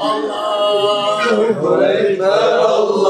Allahu Ekber, Allahu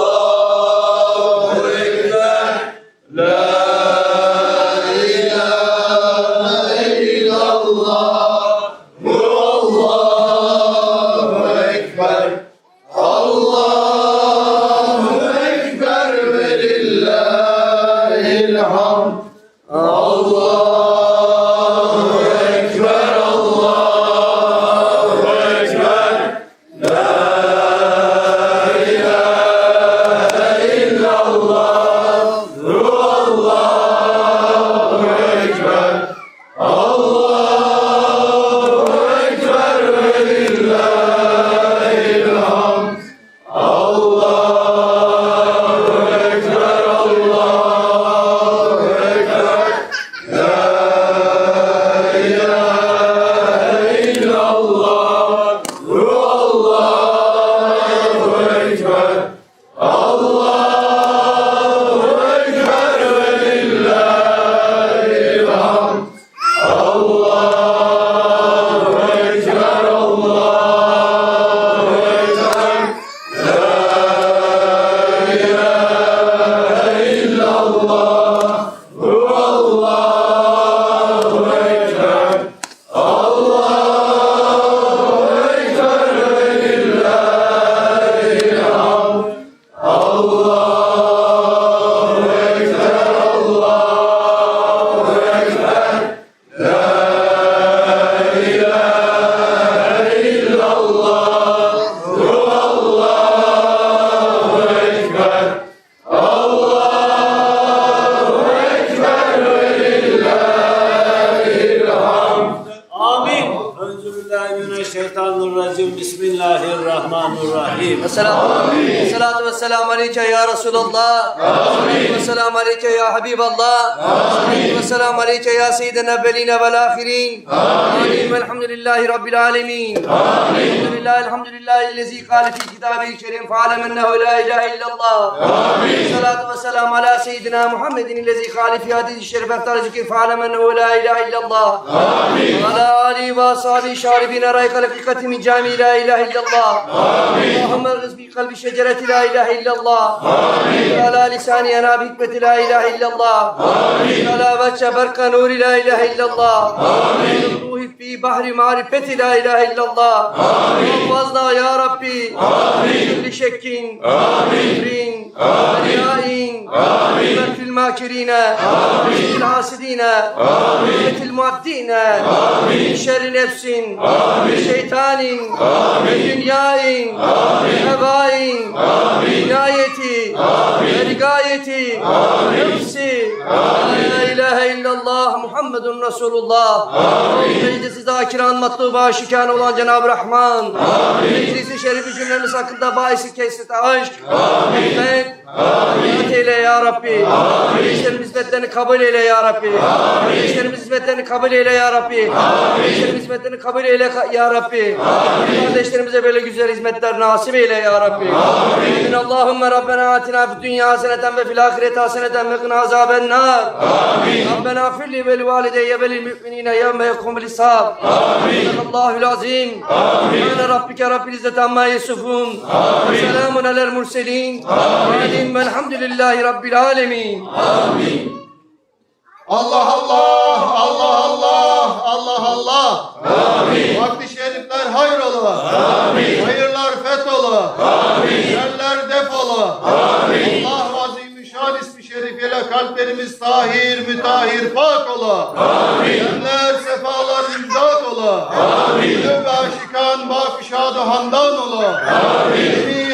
Amém. السلام عليك يا رسول الله. آمين السلام عليك يا حبيب الله. آمين السلام عليك يا سيد الأولين والآخرين. آمين الحمد لله رب العالمين. آمين الحمد لله الحمد لله الذي قال في كتابه الكريم فعلم أنه لا إله إلا الله. آمين الصلاة والسلام على سيدنا محمد الذي قال في هذه الشرف أختار ذكر فاعلم أنه لا إله إلا الله. آمين وعلى آله وأصحابه شاربين رأي خلق من جامع لا إله إلا الله. آمين محمد رزق قلب شجرة لا إله إلا إلا الله آمين على لسان أنا بحكمة لا إله إلا الله. آمين على وجه برق نور لا إله إلا الله. آمين روحي في بحر معرفة لا إله إلا الله. آمين وفضنا يا ربي. آمين كل شك. آمين. آمين. Şekkin. Amin. Rin. Amin. Amin. Fil makirine. Amin. Fil hasidine. Amin. Fil muaddine. Amin. Şerri nefsin. Amin. Şeytanin. Amin. Dünyain. Amin. Hevain. Amin. Inayeti. Amin. Rigayeti. Amin. Nefsi. La ilahe illallah Muhammedun Resulullah. Amin. Meclisi zakiran matlubu aşikan olan Cenab-ı Rahman. Amin. Meclisi şerifi cümlemiz hakkında bahisi kesrete aşk. Amin. Hikmet. Amin. eyle ya Rabbi. Amin. İşlerimiz hizmetlerini kabul eyle ya Rabbi. Amin. İşlerimiz hizmetlerini kabul eyle ya Rabbi. Amin. İşlerimiz hizmetlerini kabul eyle ya Rabbi. Amin. Kardeşlerimize böyle güzel hizmetler nasip eyle ya Rabbi. Amin. Allahümme Rabbena atina fid dünya haseneten ve fil ahireti haseneten ve qina azaben nar. Amin. Rabbena firli ve livalideyye ve lil müminine yevme yekumul hisab. Amin. Allahül azim. Amin. Rabbike rabbil izzeti amma yasifun. Amin. Selamun alel murselin. Amin. Velhamdülillahi rabbil alemin. Allah Allah, Allah Allah, Allah Allah. Amin. Vakti şerifler hayrola. Amin. Hayırlar fethola. Amin. Şerler defola. Amin. Allah azimüşşan ismi şerifiyle kalplerimiz tahir, mütahhir, pak ola. Amin. Şerler, sefalar imdat ola. Amin. Gönül ve aşikan bakışadı handan ola. Amin. Ebi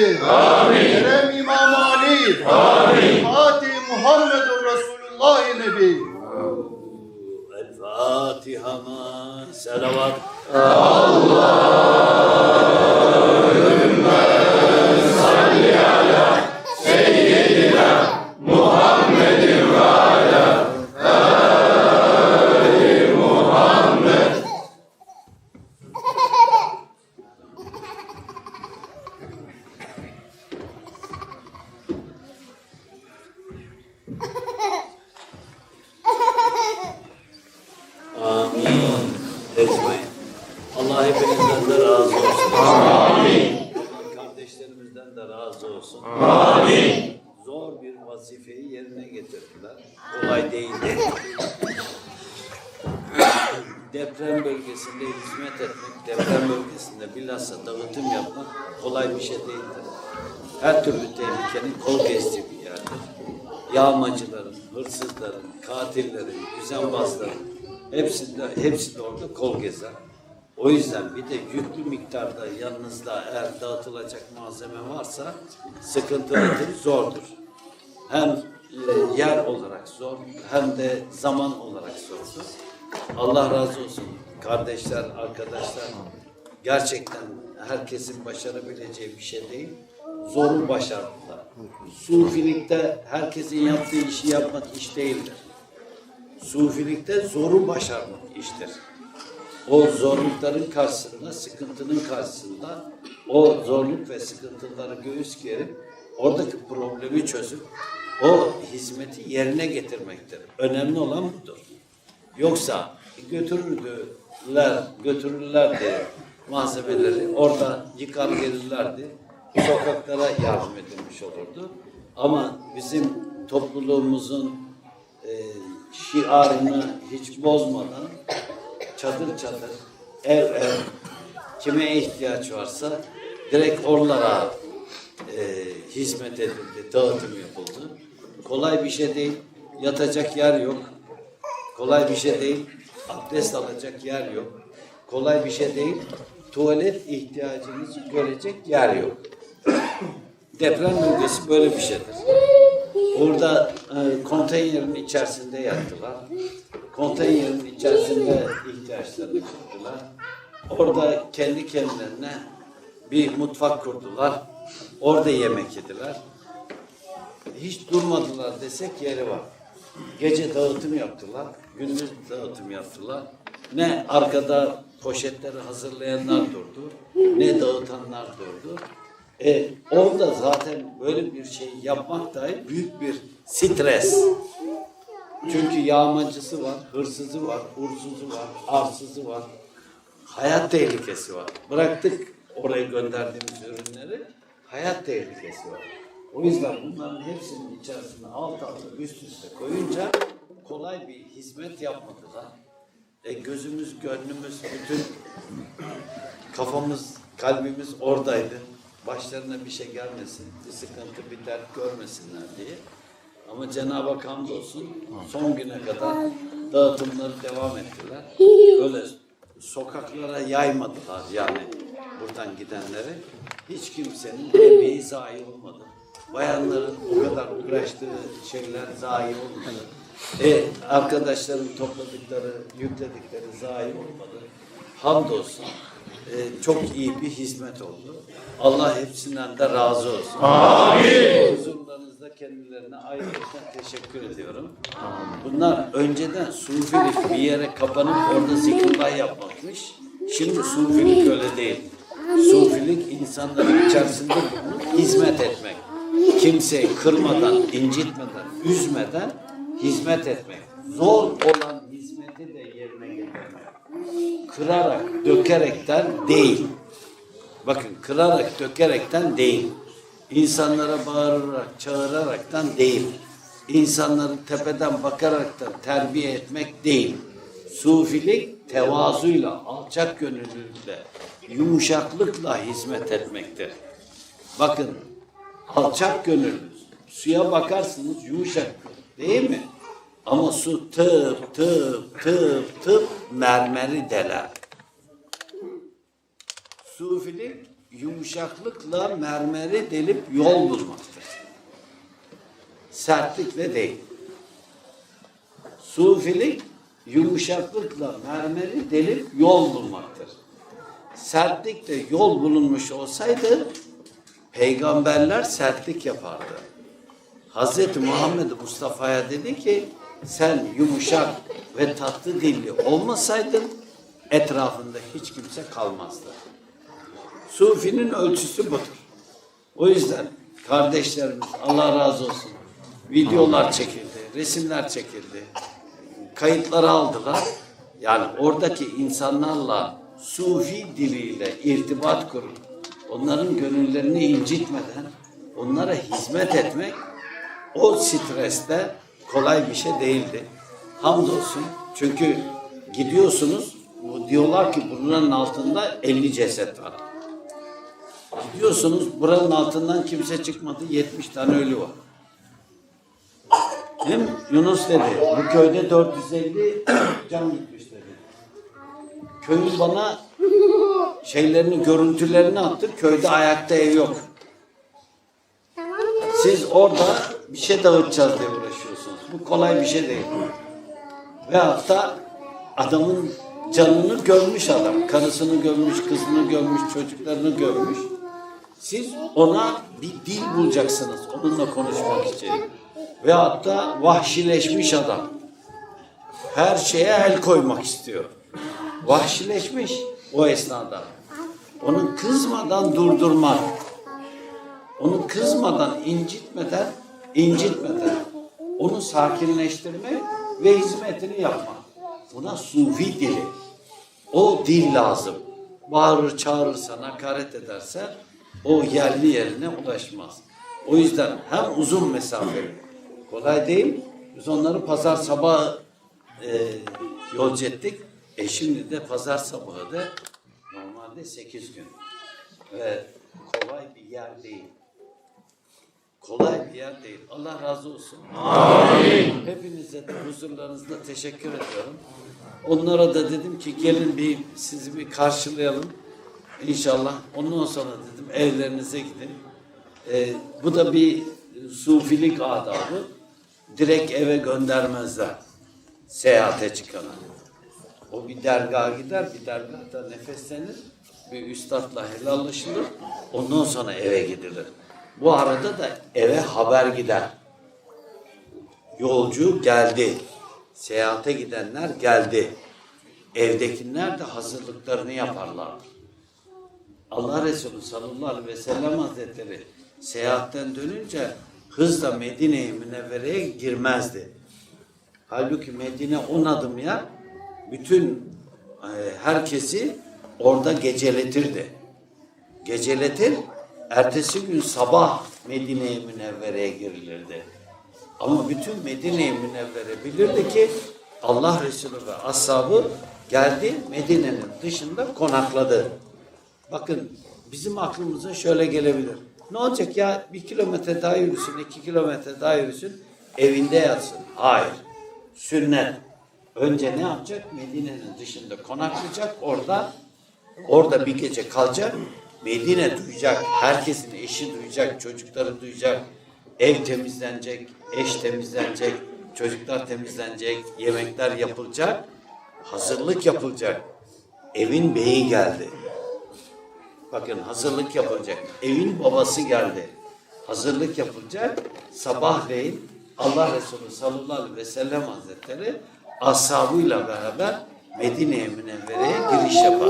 Tebrizi. Amin. Kerem İmam Ali. Amin. Fatih Muhammedun Resulullah Nebi. El Fatiha ma selavat. Amin. ecmaîn. Allah hepinizden de razı olsun. Amin. Kardeşlerimizden de razı olsun. Amin. Zor bir vazifeyi yerine getirdiler. Kolay değildi. deprem bölgesinde hizmet etmek, deprem bölgesinde bilhassa dağıtım yapmak kolay bir şey değildir. Her türlü tehlikenin kol gezdiği bir yerdir. Yağmacıların, hırsızların, katillerin, düzenbazların hepsi de, hepsi de orada kol gezer. O yüzden bir de yüklü miktarda yanınızda eğer dağıtılacak malzeme varsa sıkıntılıdır, zordur. Hem e, yer olarak zor hem de zaman olarak zordur. Allah razı olsun kardeşler, arkadaşlar. Gerçekten herkesin başarabileceği bir şey değil. Zoru başardılar. Sufilikte herkesin yaptığı işi yapmak iş değildir. Sufilikte zoru başarmak iştir. O zorlukların karşısında, sıkıntının karşısında o zorluk ve sıkıntıları göğüs gerip oradaki problemi çözüp o hizmeti yerine getirmektir. Önemli olan budur. Yoksa götürürdüler, götürürlerdi malzemeleri, orada yıkar gelirlerdi, sokaklara yardım edilmiş olurdu. Ama bizim topluluğumuzun e, şiarını hiç bozmadan çadır çadır, ev ev, kime ihtiyaç varsa direkt oralara e, hizmet edildi, dağıtım yapıldı. Kolay bir şey değil, yatacak yer yok. Kolay bir şey değil, abdest alacak yer yok. Kolay bir şey değil, tuvalet ihtiyacınızı görecek yer yok. Deprem bölgesi böyle bir şeydir. Orada e, konteynerin içerisinde yattılar. Konteynerin içerisinde ihtiyaçlarını gördüler. Orada kendi kendilerine bir mutfak kurdular. Orada yemek yediler. Hiç durmadılar desek yeri var. Gece dağıtım yaptılar, gündüz dağıtım yaptılar. Ne arkada poşetleri hazırlayanlar durdu, ne dağıtanlar durdu. E, orada zaten böyle bir şey yapmak dahi büyük bir stres. Çünkü yağmacısı var, hırsızı var, ursuzu var, arsızı var. Hayat tehlikesi var. Bıraktık oraya gönderdiğimiz ürünleri, hayat tehlikesi var. O yüzden bunların hepsinin içerisine alt alta üst üste koyunca kolay bir hizmet yapmadılar. E gözümüz, gönlümüz, bütün kafamız, kalbimiz oradaydı. Başlarına bir şey gelmesin, bir sıkıntı, bir dert görmesinler diye. Ama Cenab-ı Hak hamdolsun son güne kadar dağıtımları devam ettiler. Öyle sokaklara yaymadılar yani buradan gidenleri. Hiç kimsenin emeği zayi olmadı. Bayanların o kadar uğraştığı şeyler zayi olmadı. E, arkadaşların topladıkları, yükledikleri zayi olmadı. Hamdolsun. e, çok iyi bir hizmet oldu. Allah hepsinden de razı olsun. Amin. Huzurlarınızda kendilerine ayrıca teşekkür ediyorum. Bunlar önceden sufilik bir yere kapanıp orada zikrullah yapmakmış. Şimdi sufilik öyle değil. Sufilik insanların içerisinde hizmet etmek. Kimseyi kırmadan, incitmeden, üzmeden hizmet etmek. Zor olan hizmeti de yerine getirmek. Kırarak, dökerekten değil. Bakın kırarak, dökerekten değil. İnsanlara bağırarak, çağıraraktan değil. İnsanları tepeden bakaraktan terbiye etmek değil. Sufilik tevazuyla, alçak gönüllülükle, yumuşaklıkla hizmet etmektir. Bakın alçak gönüllü. Suya bakarsınız yumuşak değil mi? Ama su tıp tıp tıp tıp mermeri deler. Sufilik yumuşaklıkla mermeri delip yol bulmaktır. Sertlikle değil. Sufilik yumuşaklıkla mermeri delip yol bulmaktır. Sertlikle yol bulunmuş olsaydı peygamberler sertlik yapardı. Hazreti Muhammed Mustafa'ya dedi ki sen yumuşak ve tatlı dilli olmasaydın etrafında hiç kimse kalmazdı. Sufinin ölçüsü budur. O yüzden kardeşlerimiz Allah razı olsun videolar çekildi, resimler çekildi, kayıtları aldılar. Yani oradaki insanlarla sufi diliyle irtibat kurup onların gönüllerini incitmeden onlara hizmet etmek o streste kolay bir şey değildi. Hamdolsun. Çünkü gidiyorsunuz diyorlar ki buranın altında 50 ceset var. Gidiyorsunuz buranın altından kimse çıkmadı. 70 tane ölü var. Hem Yunus dedi bu köyde 450 can gitmiş dedi. Köyün bana şeylerini, görüntülerini attı. Köyde ayakta ev yok. Siz orada bir şey dağıtacağız diye uğraşıyorsunuz. Bu kolay bir şey değil. Ve hatta adamın canını görmüş adam. Karısını görmüş, kızını görmüş, çocuklarını görmüş. Siz ona bir dil bulacaksınız onunla konuşmak için. Ve hatta vahşileşmiş adam. Her şeye el koymak istiyor. Vahşileşmiş o esnada. Onu kızmadan durdurmak. Onu kızmadan, incitmeden, incitmeden onu sakinleştirme ve hizmetini yapma. Buna sufi dili. O dil lazım. Bağırır, çağırırsa, hakaret ederse o yerli yerine ulaşmaz. O yüzden hem uzun mesafe kolay değil. Biz onları pazar sabahı e, yolcu ettik. E şimdi de pazar sabahı da normalde 8 gün. Ve kolay bir yer değil. Kolay yer değil. Allah razı olsun. Amin. Hepinize de huzurlarınızda teşekkür ediyorum. Onlara da dedim ki gelin bir sizi bir karşılayalım. İnşallah. Ondan sonra dedim evlerinize gidin. Ee, bu da bir sufilik adabı. Direkt eve göndermezler. Seyahate çıkana. O bir dergaha gider, bir dergahta nefeslenir, bir üstadla helallaşılır, ondan sonra eve gidilir. Bu arada da eve haber gider. Yolcu geldi, seyahate gidenler geldi. Evdekiler de hazırlıklarını yaparlar. Allah Resulü sallallahu aleyhi ve sellem hazretleri seyahatten dönünce hızla Medine-i Münevvere'ye girmezdi. Halbuki Medine on adım yer, bütün e, herkesi orada geceletirdi. Geceletir, ertesi gün sabah Medine-i Münevvere'ye girilirdi. Ama bütün Medine-i Münevvere bilirdi ki Allah Resulü ve ashabı geldi Medine'nin dışında konakladı. Bakın bizim aklımıza şöyle gelebilir. Ne olacak ya bir kilometre daha yürüsün, iki kilometre daha yürüsün, evinde yatsın. Hayır. Sünnet. Önce ne yapacak? Medine'nin dışında konaklayacak. Orada orada bir gece kalacak. Medine duyacak. Herkesin eşi duyacak. Çocukları duyacak. Ev temizlenecek. Eş temizlenecek. Çocuklar temizlenecek. Yemekler yapılacak. Hazırlık yapılacak. Evin beyi geldi. Bakın hazırlık yapılacak. Evin babası geldi. Hazırlık yapılacak. Sabahleyin Allah Resulü sallallahu aleyhi ve sellem hazretleri ashabıyla beraber Medine-i Münevvere'ye giriş yapar.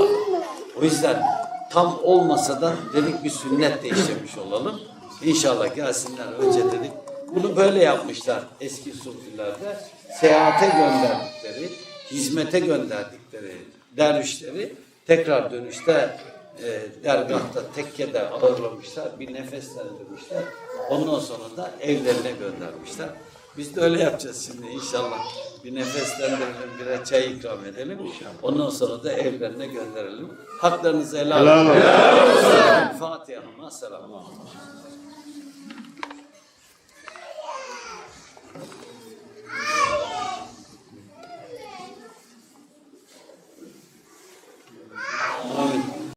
O yüzden tam olmasa da dedik bir sünnet de işlemiş olalım. İnşallah gelsinler önce dedik. Bunu böyle yapmışlar eski sufilerde. Seyahate gönderdikleri, hizmete gönderdikleri dervişleri tekrar dönüşte e, dergahta, tekkede ağırlamışlar, bir nefeslendirmişler. Ondan sonra da evlerine göndermişler. Biz de öyle yapacağız şimdi inşallah. Bir nefeslendirelim, birer çay ikram edelim. Ondan sonra da evlerine gönderelim. Haklarınızı helal edin. Fatiha. Selam.